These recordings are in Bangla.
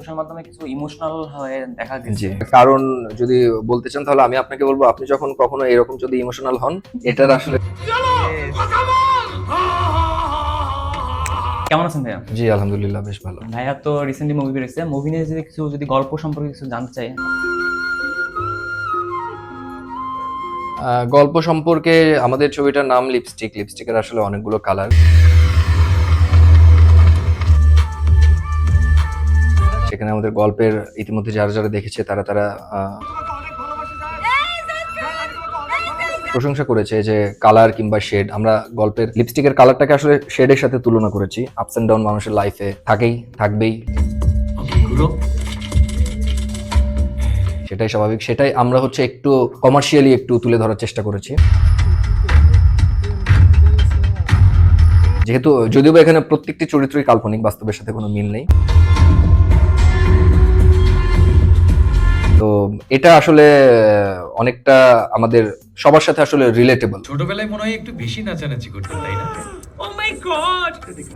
সোশ্যাল মাধ্যমে কিছু ইমোশনাল হয়ে দেখা গেছে। কারণ যদি বলতে চান তাহলে আমি আপনাকে বলব আপনি যখন কখনো এরকম যদি ইমোশনাল হন এটার আসলে কেমন আছেন ভাইয়া? জি আলহামদুলিল্লাহ বেশ ভালো। ভাইয়া তো রিসেন্টলি মুভি বেরিয়েছে মুভি নিয়ে যদি কিছু যদি গল্প সম্পর্কে কিছু জানতে চাই। আহ, গল্প সম্পর্কে আমাদের ছবিটার নাম লিপস্টিক লিপস্টিকের আসলে অনেকগুলো কালার আমাদের গল্পের ইতিমধ্যে যারা যারা দেখেছে তারা তারা প্রশংসা করেছে যে কালার কিংবা শেড আমরা গল্পের লিপস্টিকের কালারটাকে আসলে শেডের সাথে তুলনা করেছি। আপস এন্ড ডাউন মানুষের লাইফে থাকেই থাকবেই। সেটাই স্বাভাবিক সেটাই আমরা হচ্ছে একটু কমার্শিয়ালি একটু তুলে ধরার চেষ্টা করেছি। যেহেতু যদিও বা এখানে প্রত্যেকটি চরিত্রই কাল্পনিক বাস্তবের সাথে কোনো মিল নেই। তো এটা আসলে অনেকটা আমাদের সবার সাথে আসলে রিলেটেবল ছোটবেলায় মনে হয় একটু বেশি নাচানাচি করতেন তাই না?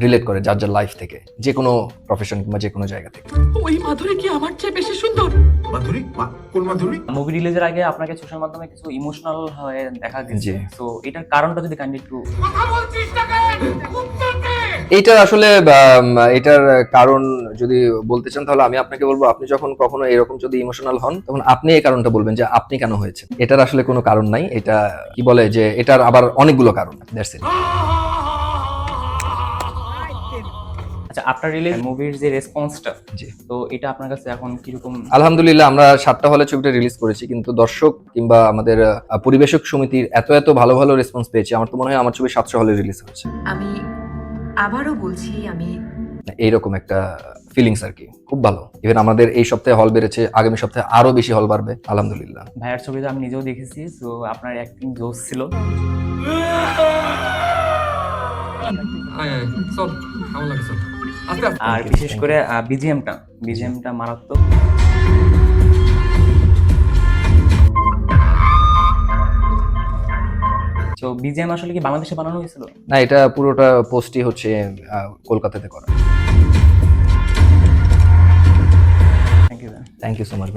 রিলেট করে যার যার লাইফ থেকে যে কোনো প্রফেশন কিংবা যে কোনো জায়গা থেকে। ওই মাধুরী কি আমার চেয়ে বেশি সুন্দর? মাধুরী? কোন মাধুরী? মুভি রিলিজের আগে আপনাকে সোশ্যাল মাধ্যমে কিছু ইমোশনাল হয়ে দেখা গেছে। তো এটার কারণটা যদি কাইন্ডলি একটু এইটার আসলে আম, এটার কারণ যদি বলতে চান তাহলে আমি আপনাকে বলব আপনি যখন কখনো এরকম যদি ইমোশনাল হন তখন আপনি এই কারণটা বলবেন যে আপনি কেন হয়েছে এটার আসলে কোনো কারণ নাই। এটা কি বলে যে এটার আবার অনেকগুলো কারণ দ্যাটস ইট আচ্ছা আফটার রিলিজ মুভির যে রেসপন্সটা তো এটা আপনার কাছে এখন কীরকম? আলহামদুলিল্লাহ আমরা সাতটা হলে ছবিটা রিলিজ করেছি কিন্তু দর্শক কিংবা আমাদের পরিবেশক সমিতির এত এত ভালো ভালো রেসপন্স পেয়েছি আমার তো মনে হয় আমার ছবি সাতশো হলে রিলিজ হয়েছে। আমি আবারও বলছি আমি এইরকম একটা ফিলিংস আর কি। খুব ভালো। ইভেন আমাদের এই সপ্তাহে হল বেড়েছে আগামী সপ্তাহে আরও বেশি হল বাড়বে আলহামদুলিল্লাহ। ভাইয়ার ছবিটা আমি নিজেও দেখেছি তো আপনার অ্যাক্টিং জোস ছিল। চল কেমন লাগে আস্তে আস্তে আর বিশেষ করে বিজিএমটা বিজিএমটা মারাত্মক। তো বিজিএম আসলে কি বাংলাদেশে বানানো হয়েছিল? না এটা পুরোটা পোস্টই হচ্ছে কলকাতাতে করা। Thank you thank you so much